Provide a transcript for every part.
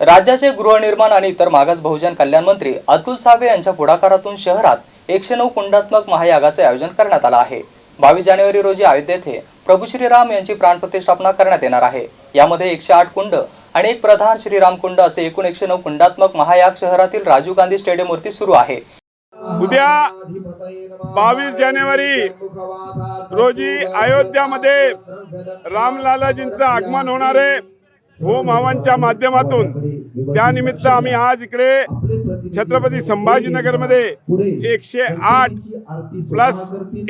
राज्याचे गृहनिर्माण आणि इतर मागास बहुजन कल्याण मंत्री अतुल सावे यांच्या पुढाकारातून शहरात एकशे नऊ कुंडात्मक महायागाचे आयोजन करण्यात आलं आहे. बावीस जानेवारी रोजी अयोध्या येथे प्रभू श्रीराम यांची प्राणप्रतिष्ठापना करण्यात येणार आहे. यामध्ये एकशे आठ कुंड आणि एक प्रधान श्रीराम कुंड असे एकूण एकशे नऊ कुंडात्मक महायाग शहरातील राजीव गांधी स्टेडियम वरती सुरू आहे. उद्या बावीस जानेवारी रोजी अयोध्यामध्ये रामलालाजींचं आगमन होणार आहे. होम हवनच्या माध्यमातून त्यानिमित्त आम्ही आज इकडे छत्रपती संभाजीनगरमध्ये एकशे आठ प्लस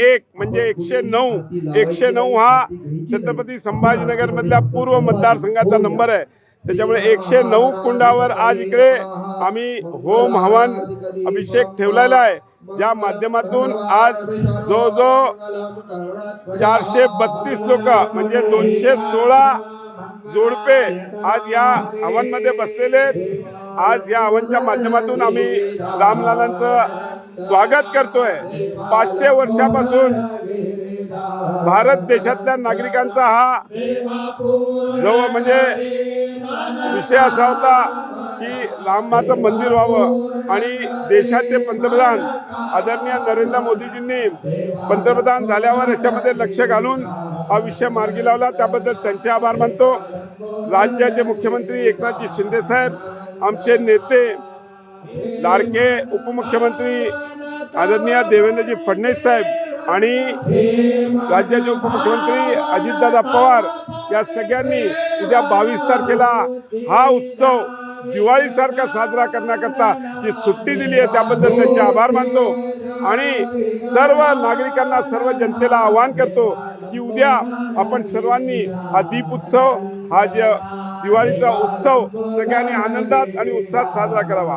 एक म्हणजे एकशे नऊ एकशे नऊ हा छत्रपती संभाजीनगर मधल्या पूर्व मतदारसंघाचा नंबर आहे. त्याच्यामुळे एकशे नऊ कुंडावर आज इकडे आम्ही होम हवन अभिषेक ठेवलेला आहे. ज्या माध्यमातून आज जवळजवळ चारशे बत्तीस लोक म्हणजे दोनशे सोळा जोडपे आज या हवनमध्ये बसलेले. आज या हवनच्या माध्यमातून आम्ही रामलालांचं स्वागत करतोय पाचशे वर्षापासून भारत देशातल्या नागरिकांचा हा जवळ म्हणजे विषय असा होता की लांबाचं मंदिर व्हावं. आणि देशाचे पंतप्रधान आदरणीय नरेंद्र मोदीजींनी पंतप्रधान झाल्यावर याच्यामध्ये लक्ष घालून हा विषय मार्गी लावला. त्याबद्दल त्यांचे आभार मानतो. राज्याचे मुख्यमंत्री एकनाथजी शिंदेसाहेब आमचे नेते लाडके उपमुख्यमंत्री आदरणीय देवेंद्रजी फडणवीस साहेब आणि राज्याचे उपमुख्यमंत्री अजितदादा पवार या सगळ्यांनी उद्या बावीस तारखेला हा उत्सव दिवाळीसारखा साजरा करण्याकरता जी सुट्टी दिली आहे. त्याबद्दल त्यांचे आभार मानतो आणि सर्व नागरिकांना सर्व जनतेला आवाहन करतो की उद्या आपण सर्वांनी हा दीप उत्सव हा जे दिवाळीचा उत्सव सगळ्यांनी आनंदात आणि उत्साहात साजरा करावा.